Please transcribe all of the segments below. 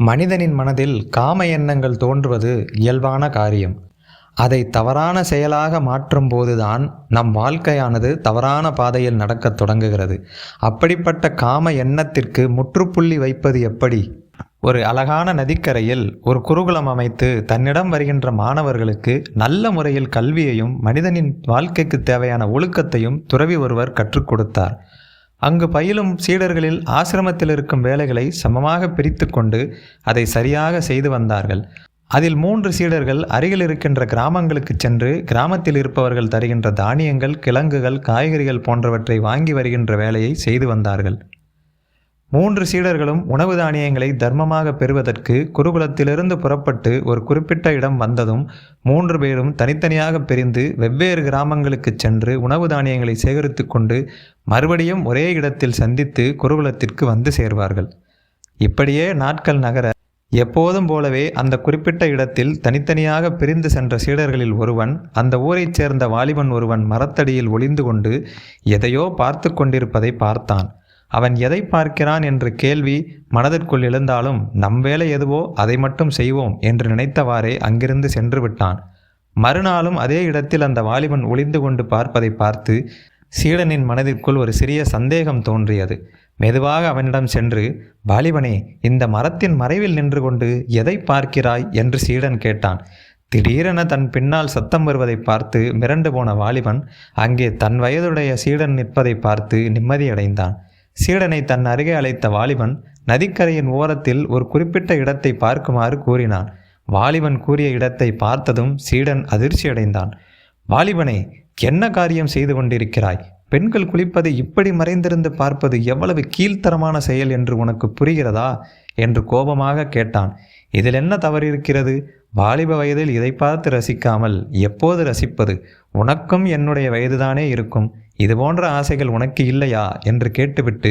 மனிதனின் மனதில் காம எண்ணங்கள் தோன்றுவது இயல்பான காரியம். அதை தவறான செயலாக மாற்றும் போதுதான் நம் வாழ்க்கையானது தவறான பாதையில் நடக்கத் தொடங்குகிறது. அப்படிப்பட்ட காம எண்ணத்திற்கு முற்றுப்புள்ளி வைப்பது எப்படி? ஒரு அழகான நதிக்கரையில் ஒரு குருகுலம் அமைத்து தன்னிடம் வருகின்ற மாணவர்களுக்கு நல்ல முறையில் கல்வியையும் மனிதனின் வாழ்க்கைக்கு தேவையான ஒழுக்கத்தையும் துறவி ஒருவர் கற்றுக் கொடுத்தார். அங்கு பயிலும் சீடர்களில் ஆசிரமத்தில் இருக்கும் வேலைகளை சமமாக பிரித்து கொண்டு அதை சரியாக செய்து வந்தார்கள். அதில் மூன்று சீடர்கள் அருகில் இருக்கின்ற கிராமங்களுக்கு சென்று கிராமத்தில் இருப்பவர்கள் தருகின்ற தானியங்கள் கிழங்குகள் காய்கறிகள் போன்றவற்றை வாங்கி வருகின்ற வேலையை செய்து வந்தார்கள். மூன்று சீடர்களும் உணவு தானியங்களை தர்மமாக பெறுவதற்கு குருகுலத்திலிருந்து புறப்பட்டு ஒரு குறிப்பிட்ட இடம் வந்ததும் மூன்று பேரும் தனித்தனியாக பிரிந்து வெவ்வேறு கிராமங்களுக்கு சென்று உணவு தானியங்களை சேகரித்து கொண்டு மறுபடியும் ஒரே இடத்தில் சந்தித்து குருகுலத்திற்கு வந்து சேர்வார்கள். இப்படியே நாட்கள் நகர எப்போதும் போலவே அந்த குறிப்பிட்ட இடத்தில் தனித்தனியாக பிரிந்து சென்ற சீடர்களில் ஒருவன் அந்த ஊரைச் சேர்ந்த வாலிபன் ஒருவன் மரத்தடியில் ஒளிந்து கொண்டு எதையோ பார்த்து கொண்டிருப்பதை பார்த்தான். அவன் எதை பார்க்கிறான் என்ற கேள்வி மனதிற்குள் எழுந்தாலும் நம் வேலை எதுவோ அதை மட்டும் செய்வோம் என்று நினைத்தவாறே அங்கிருந்து சென்று விட்டான். மறுநாளும் அதே இடத்தில் அந்த வாலிபன் ஒளிந்து கொண்டு பார்ப்பதை பார்த்து சீடனின் மனதிற்குள் ஒரு சிறிய சந்தேகம் தோன்றியது. மெதுவாக அவனிடம் சென்று வாலிபனே இந்த மரத்தின் மறைவில் நின்று கொண்டு எதை பார்க்கிறாய்? என்று சீடன் கேட்டான். திடீரென தன் பின்னால் சத்தம் வருவதை பார்த்து மிரண்டு போன வாலிபன் அங்கே தன் வயதுடைய சீடன் நிற்பதை பார்த்து நிம்மதியடைந்தான். சீடனை தன் அருகே அழைத்த வாலிபன் நதிக்கரையின் ஓரத்தில் ஒரு குறிப்பிட்ட இடத்தை பார்க்குமாறு கூறினான். வாலிபன் கூறிய இடத்தை பார்த்ததும் சீடன் அதிர்ச்சியடைந்தான் வாலிபனே என்ன காரியம் செய்து கொண்டிருக்கிறாய்? பெண்கள் குளிப்பதை இப்படி மறைந்திருந்து பார்ப்பது எவ்வளவு கீழ்த்தரமான செயல் என்று உனக்கு புரிகிறதா? என்று கோபமாக கேட்டான். இதில் என்ன தவறு இருக்கிறது வாலிப வயதில் இதை பார்த்து ரசிக்காமல் எப்போது ரசிப்பது? உனக்கும் என்னுடைய வயதுதானே இருக்கும். இது போன்ற ஆசைகள் உனக்கு இல்லையா? என்று கேட்டுவிட்டு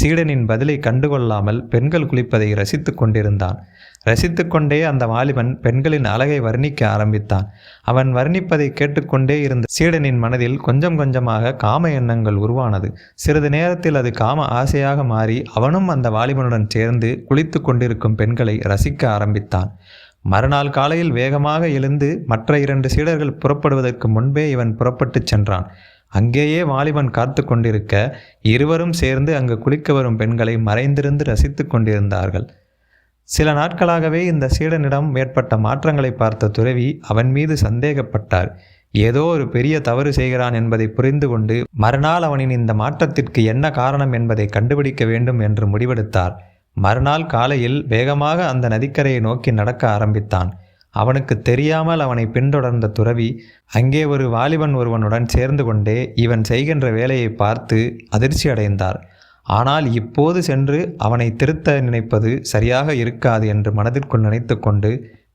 சீடனின் பதிலை கண்டுகொள்ளாமல் பெண்கள் குளிப்பதை ரசித்து கொண்டிருந்தான். ரசித்து கொண்டே அந்த வாலிபன் பெண்களின் அழகை வர்ணிக்க ஆரம்பித்தான். அவன் வர்ணிப்பதை கேட்டுக்கொண்டே இருந்த சீடனின் மனதில் கொஞ்சம் கொஞ்சமாக காம எண்ணங்கள் உருவானது. சிறிது நேரத்தில் அது காம ஆசையாக மாறி அவனும் அந்த வாலிபனுடன் சேர்ந்து குளித்து கொண்டிருக்கும் பெண்களை ரசிக்க ஆரம்பித்தான். மறுநாள் காலையில் வேகமாக எழுந்து மற்ற இரண்டு சீடர்கள் புறப்படுவதற்கு முன்பே இவன் புறப்பட்டுச் சென்றான். அங்கேயே வாலிபன் காத்து கொண்டிருக்க இருவரும் சேர்ந்து அங்கு குளிக்க வரும் பெண்களை மறைந்திருந்து ரசித்து கொண்டிருந்தார்கள். சில நாட்களாகவே இந்த சீடனிடம் மேற்பட்ட மாற்றங்களை பார்த்த துறவி அவன் மீது சந்தேகப்பட்டார். ஏதோ ஒரு பெரிய தவறு செய்கிறான் என்பதை புரிந்து கொண்டு மறுநாள் அவனின் இந்த மாற்றத்திற்கு என்ன காரணம் என்பதை கண்டுபிடிக்க வேண்டும் என்று முடிவெடுத்தார். மறுநாள் காலையில் வேகமாக அந்த நதிக்கரையை நோக்கி நடக்க ஆரம்பித்தான். அவனுக்கு தெரியாமல் அவனை பின்தொடர்ந்த துறவி அங்கே ஒரு வாலிபன் ஒருவனுடன் சேர்ந்து கொண்டே இவன் செய்கின்ற வேலையை பார்த்து அதிர்ச்சி அடைந்தார் ஆனால் இப்போது சென்று அவனை திருத்த நினைப்பது சரியாக இருக்காது என்று மனதிற்குள் நினைத்து கொண்டு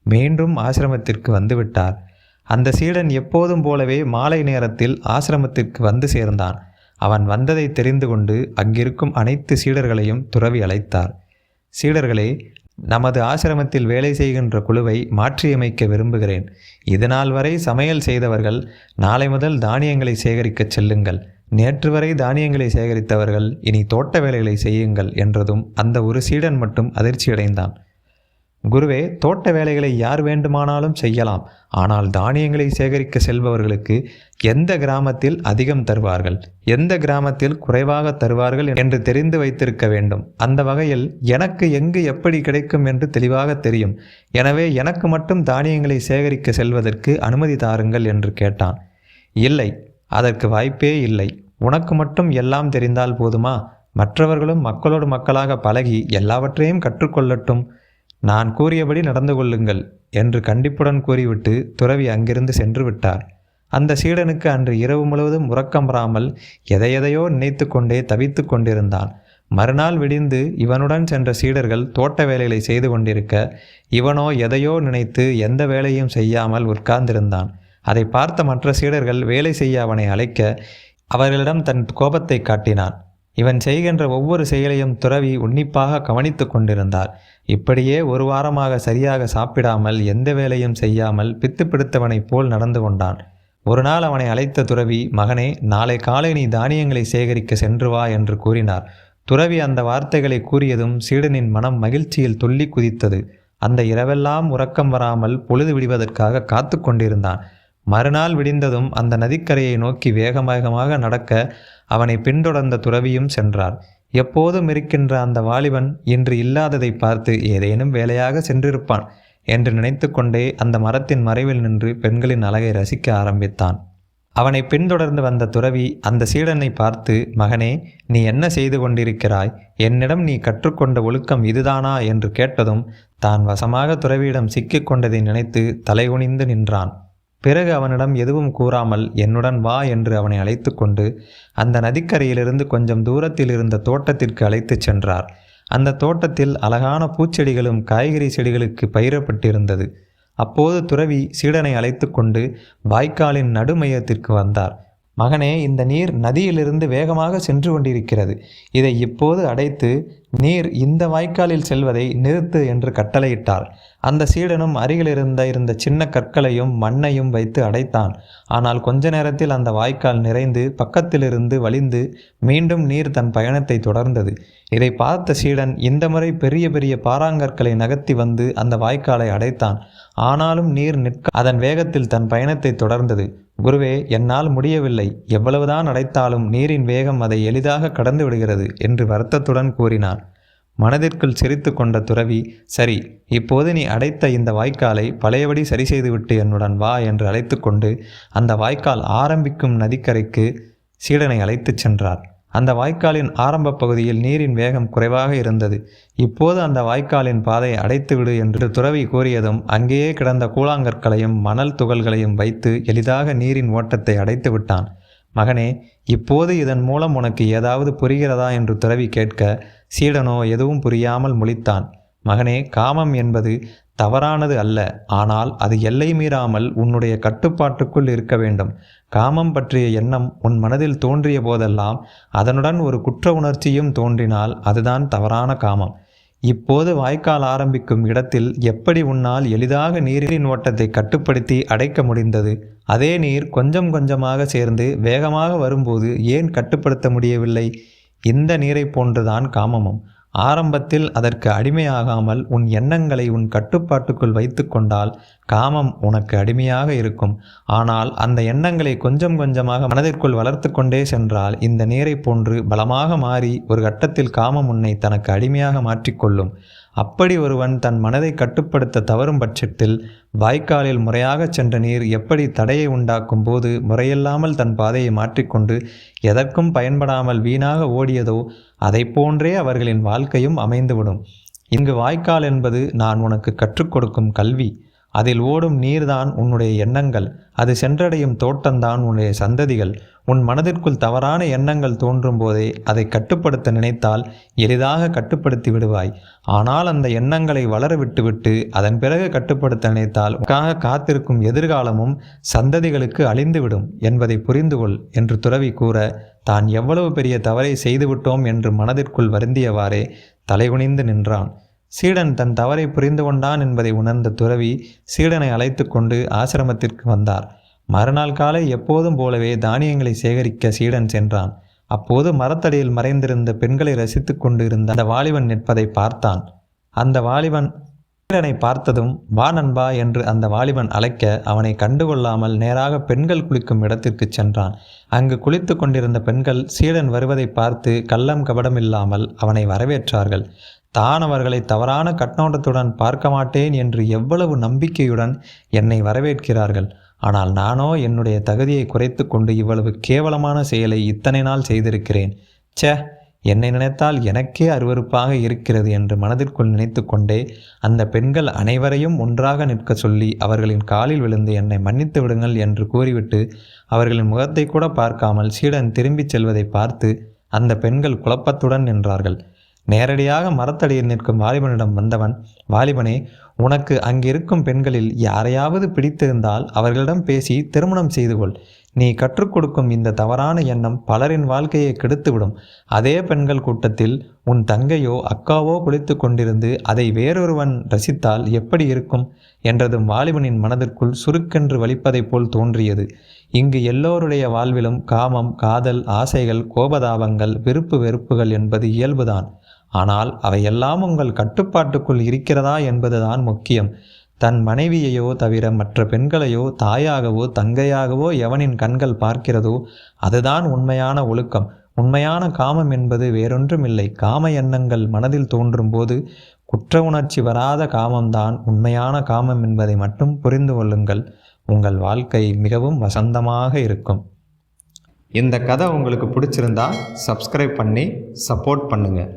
மீண்டும் ஆசிரமத்திற்கு வந்துவிட்டார் அந்த சீடன் எப்போதும் போலவே மாலை நேரத்தில் ஆசிரமத்திற்கு வந்து சேர்ந்தான். அவன் வந்ததை தெரிந்து கொண்டு அங்கிருக்கும் அனைத்து சீடர்களையும் துறவி அழைத்தார். சீடர்களே நமது ஆசிரமத்தில் வேலை செய்கின்ற குழுவை மாற்றியமைக்க விரும்புகிறேன். இதனால் வரை சமையல் செய்தவர்கள் நாளை முதல் தானியங்களை சேகரிக்கச் செல்லுங்கள். நேற்று வரை தானியங்களை சேகரித்தவர்கள் இனி தோட்ட வேலைகளை செய்யுங்கள் என்றதும் அந்த ஒரு சீடன் மட்டும் அதிர்ச்சியடைந்தான். குருவே தோட்ட வேலைகளை யார் வேண்டுமானாலும் செய்யலாம். ஆனால் தானியங்களை சேகரிக்க செல்பவர்களுக்கு எந்த கிராமத்தில் அதிகம் தருவார்கள்? எந்த கிராமத்தில் குறைவாக தருவார்கள் என்று தெரிந்து வைத்திருக்க வேண்டும். அந்த வகையில் எனக்கு எங்கு எப்படி கிடைக்கும் என்று தெளிவாக தெரியும். எனவே எனக்கு மட்டும் தானியங்களை சேகரிக்க செல்வதற்கு அனுமதி தாருங்கள் என்று கேட்டான். இல்லை அதற்கு வாய்ப்பே இல்லை. உனக்கு மட்டும் எல்லாம் தெரிந்தால் போதுமா? மற்றவர்களும் மக்களோடு மக்களாக பழகி எல்லாவற்றையும் கற்றுக்கொள்ளட்டும். நான் கூறியபடி நடந்து கொள்ளுங்கள் என்று கண்டிப்புடன் கூறிவிட்டு துறவி அங்கிருந்து சென்று விட்டார். அந்த சீடனுக்கு அன்று இரவு முழுவதும் உறக்கம் வராமல் எதையெதையோ நினைத்து கொண்டே தவித்து கொண்டிருந்தான். மறுநாள் விடிந்து இவனுடன் சென்ற சீடர்கள் தோட்ட வேலைகளை செய்து கொண்டிருக்க இவனோ எதையோ நினைத்து எந்த வேலையும் செய்யாமல் உட்கார்ந்திருந்தான். அதை பார்த்த மற்ற சீடர்கள் வேலை செய்ய அவனை அழைக்க அவர்களிடம் தன் கோபத்தை காட்டினான். இவன் செய்கின்ற ஒவ்வொரு செயலையும் துறவி உன்னிப்பாக கவனித்து கொண்டிருந்தார் இப்படியே ஒரு வாரமாக சரியாக சாப்பிடாமல் எந்த வேலையும் செய்யாமல் பித்து பிடித்தவனைப் போல் நடந்து கொண்டான். ஒரு நாள் அவனை அழைத்த துறவி மகனே நாளை காலை நீ தானியங்களை சேகரிக்க சென்று வா என்று கூறினார். துறவி அந்த வார்த்தைகளை கூறியதும் சீடனின் மனம் மகிழ்ச்சியில் துள்ளி குதித்தது. அந்த இரவெல்லாம் உறக்கம் வராமல் பொழுது விடுவதற்காக காத்து கொண்டிருந்தான். மறுநாள் விடிந்ததும் அந்த நதிக்கரையை நோக்கி வேகமாக நடக்க அவனை பின்தொடர்ந்த துறவியும் சென்றார் எப்போதும் இருக்கின்ற அந்த வாலிபன் இன்று இல்லாததை பார்த்து ஏதேனும் வேலையாக சென்றிருப்பான் என்று நினைத்து கொண்டே அந்த மரத்தின் மறைவில் நின்று பெண்களின் அழகை ரசிக்க ஆரம்பித்தான். அவனை பின்தொடர்ந்து வந்த துறவி அந்த சீடனை பார்த்து மகனே நீ என்ன செய்து கொண்டிருக்கிறாய்? என்னிடம் நீ கற்றுக்கொண்ட ஒழுக்கம் இதுதானா? என்று கேட்டதும் தான் வசமாக துறவியிடம் சிக்கிக்கொண்டதை நினைத்து தலைகுனிந்து நின்றான். பிறகு அவனிடம் எதுவும் கூறாமல் என்னுடன் வா என்று அவனை அழைத்து கொண்டு அந்த நதிக்கரையிலிருந்து கொஞ்சம் தூரத்தில் இருந்த தோட்டத்திற்கு அழைத்துச் சென்றார். அந்த தோட்டத்தில் அழகான பூச்செடிகளும் காய்கறி செடிகளுக்கு பயிரப்பட்டிருந்தது. அப்போது துறவி சீடனை அழைத்து கொண்டு வாய்க்காலின் நடுமையத்திற்கு வந்தார். மகனே இந்த நீர் நதியிலிருந்து வேகமாக சென்று கொண்டிருக்கிறது. இதை இப்போது அடைத்து நீர் இந்த வாய்க்காலில் செல்வதை நிறுத்து என்று கட்டளையிட்டார். அந்த சீடனும் அருகிலிருந்த இருந்த சின்ன கற்களையும் மண்ணையும் வைத்து அடைத்தான். ஆனால் கொஞ்ச நேரத்தில் அந்த வாய்க்கால் நிறைந்து பக்கத்திலிருந்து வழிந்து மீண்டும் நீர் தன் பயணத்தை தொடர்ந்தது. இதை பார்த்த சீடன் இந்த முறை பெரிய பெரிய பாறாங்கற்களை நகர்த்தி வந்து அந்த வாய்க்காலை அடைத்தான். ஆனாலும் நீர் நிற்க அதன் வேகத்தில் தன் பயணத்தை தொடர்ந்தது. குருவே என்னால் முடியவில்லை. எவ்வளவுதான் அடைத்தாலும் நீரின் வேகம் அதை எளிதாக கடந்து விடுகிறது என்று வருத்தத்துடன் கூறினார் மனதிற்குள் சிரித்து கொண்ட துறவி சரி இப்போது நீ அடைத்த இந்த வாய்க்காலை பழையபடி சரி செய்துவிட்டு என்னுடன் வா என்று அழைத்து கொண்டு அந்த வாய்க்கால் ஆரம்பிக்கும் நதிக்கரைக்கு சீடனை அழைத்துச் சென்றார். அந்த வாய்க்காலின் ஆரம்ப பகுதியில் நீரின் வேகம் குறைவாக இருந்தது. இப்போது அந்த வாய்க்காலின் பாதையை அடைத்துவிடு என்று துறவி கூறியதும் அங்கேயே கிடந்த கூழாங்கற்களையும் மணல் துகள்களையும் வைத்து எளிதாக நீரின் ஓட்டத்தை அடைத்து விட்டான். மகனே இப்போது இதன் மூலம் உனக்கு ஏதாவது புரிகிறதா? என்று துறவி கேட்க சீடனோ எதுவும் புரியாமல் முழித்தான். மகனே காமம் என்பது தவறானது அல்ல. ஆனால் அது எல்லை மீறாமல் உன்னுடைய கட்டுப்பாட்டுக்குள் இருக்க வேண்டும். காமம் பற்றிய எண்ணம் உன் மனதில் தோன்றிய போதெல்லாம் அதனுடன் ஒரு குற்ற உணர்ச்சியும் தோன்றினால் அதுதான் தவறான காமம். இப்போது வாய்க்கால் ஆரம்பிக்கும் இடத்தில் எப்படி உன்னால் எளிதாக நீரின் ஓட்டத்தை கட்டுப்படுத்தி அடைக்க முடிந்தது? அதே நீர் கொஞ்சம் கொஞ்சமாக சேர்ந்து வேகமாக வரும்போது ஏன் கட்டுப்படுத்த முடியவில்லை? இந்த நீரை போன்றுதான் காமமும். ஆரம்பத்தில் அதற்கு அடிமையாகாமல் உன் எண்ணங்களை உன் கட்டுப்பாட்டுக்குள் வைத்து கொண்டால் காமம் உனக்கு அடிமையாக இருக்கும். ஆனால் அந்த எண்ணங்களை கொஞ்சம் கொஞ்சமாக மனதிற்குள் வளர்த்து கொண்டே சென்றால் இந்த நீரை போன்று பலமாக மாறி ஒரு கட்டத்தில் காமம் உன்னை தனக்கு அடிமையாக மாற்றிக்கொள்ளும் அப்படி ஒருவன் தன் மனதை கட்டுப்படுத்த தவறும் பட்சத்தில் வாய்க்காலில் முறையாகச் சென்ற நீர் எப்படி தடையை உண்டாக்கும் போது முறையில்லாமல் தன் பாதையை மாற்றிக்கொண்டு எதற்கும் பயன்படாமல் வீணாக ஓடியதோ அதை போன்றே அவர்களின் வாழ்க்கையும் அமைந்துவிடும். இங்கு வாய்க்கால் என்பது நான் உனக்கு கற்றுக் கொடுக்கும் கல்வி. அதில் ஓடும் நீர்தான் உன்னுடைய எண்ணங்கள். அது சென்றடையும் தோட்டம்தான் உன்னுடைய சந்ததிகள். உன் மனதிற்குள் தவறான எண்ணங்கள் தோன்றும் போதே அதை கட்டுப்படுத்த நினைத்தால் எளிதாக கட்டுப்படுத்தி விடுவாய். ஆனால் அந்த எண்ணங்களை வளர விட்டுவிட்டு அதன் பிறகு கட்டுப்படுத்த நினைத்தால் உனக்காக காத்திருக்கும் எதிர்காலமும் சந்ததிகளுக்கு அழிந்துவிடும் என்பதை புரிந்து கொள் என்று துறவி கூற தான் எவ்வளவு பெரிய தவறை செய்துவிட்டோம் என்று மனதிற்குள் வருந்தியவாறே தலைகுனிந்து நின்றான். சீடன் தன் தவறை புரிந்து கொண்டான் என்பதை உணர்ந்த துறவி சீடனை அழைத்து கொண்டு ஆசிரமத்திற்கு வந்தார். மறுநாள் காலை எப்போதும் போலவே தானியங்களை சேகரிக்க சீடன் சென்றான். அப்போது மரத்தடியில் மறைந்திருந்த பெண்களை ரசித்து கொண்டு இருந்த அந்த வாலிபன் நிற்பதை பார்த்தான். அந்த வாலிபன் சீடனை பார்த்ததும் வா நண்பா என்று அந்த வாலிபன் அழைக்க அவனை கண்டுகொள்ளாமல் நேராக பெண்கள் குளிக்கும் இடத்திற்கு சென்றான். அங்கு குளித்து கொண்டிருந்த பெண்கள் சீடன் வருவதை பார்த்து கள்ளம் கபடமில்லாமல் அவனை வரவேற்றார்கள். தான் அவர்களை தவறான கண்ணோட்டத்துடன் பார்க்க மாட்டேன் என்று எவ்வளவு நம்பிக்கையுடன் என்னை வரவேற்கிறார்கள். ஆனால் நானோ என்னுடைய தகுதியை குறைத்து கொண்டு இவ்வளவு கேவலமான செயலை இத்தனை நாள் செய்திருக்கிறேன். சே என்னை நினைத்தால் எனக்கே அருவறுப்பாக இருக்கிறது என்று மனதிற்குள் நினைத்து கொண்டே அந்த பெண்கள் அனைவரையும் ஒன்றாக நிற்க சொல்லி அவர்களின் காலில் விழுந்து என்னை மன்னித்து விடுங்கள் என்று கூறிவிட்டு அவர்களின் முகத்தை கூட பார்க்காமல் சீடன் திரும்பிச் செல்வதை பார்த்து அந்த பெண்கள் குழப்பத்துடன் நின்றார்கள். நேரடியாக மரத்தடியில் நிற்கும் வாலிபனிடம் வந்தவன் வாலிபனே உனக்கு அங்கிருக்கும் பெண்களில் யாரையாவது பிடித்திருந்தால் அவர்களிடம் பேசி திருமணம் செய்து கொள். நீ கற்றுக் கொடுக்கும் இந்த தவறான எண்ணம் பலரின் வாழ்க்கையை கெடுத்துவிடும். அதே பெண்கள் கூட்டத்தில் உன் தங்கையோ அக்காவோ குளித்து கொண்டிருந்து அதை வேறொருவன் ரசித்தால் எப்படி இருக்கும்? என்றதும் வாலிபனின் மனதிற்குள் சுருக்கென்று வலிப்பதைப் போல் தோன்றியது. இங்கு எல்லோருடைய வாழ்விலும் காமம் காதல் ஆசைகள் கோபதாபங்கள் விருப்பு வெறுப்புகள் என்பது இயல்புதான். ஆனால் அவையெல்லாம் உங்கள் கட்டுப்பாட்டுக்குள் இருக்கிறதா என்பதுதான் முக்கியம். தன் மனைவியையோ தவிர மற்ற பெண்களையோ தாயாகவோ தங்கையாகவோ எவனின் கண்கள் பார்க்கிறதோ அதுதான் உண்மையான ஒழுக்கம். உண்மையான காமம் என்பது வேறொன்றுமில்லை. காம எண்ணங்கள் மனதில் தோன்றும் போது குற்ற உணர்ச்சி வராத காமம்தான் உண்மையான காமம் என்பதை மட்டும் புரிந்து கொள்ளுங்கள். உங்கள் வாழ்க்கை மிகவும் வசந்தமாக இருக்கும். இந்த கதை உங்களுக்கு பிடிச்சிருந்தா சப்ஸ்கிரைப் பண்ணி சப்போர்ட் பண்ணுங்கள்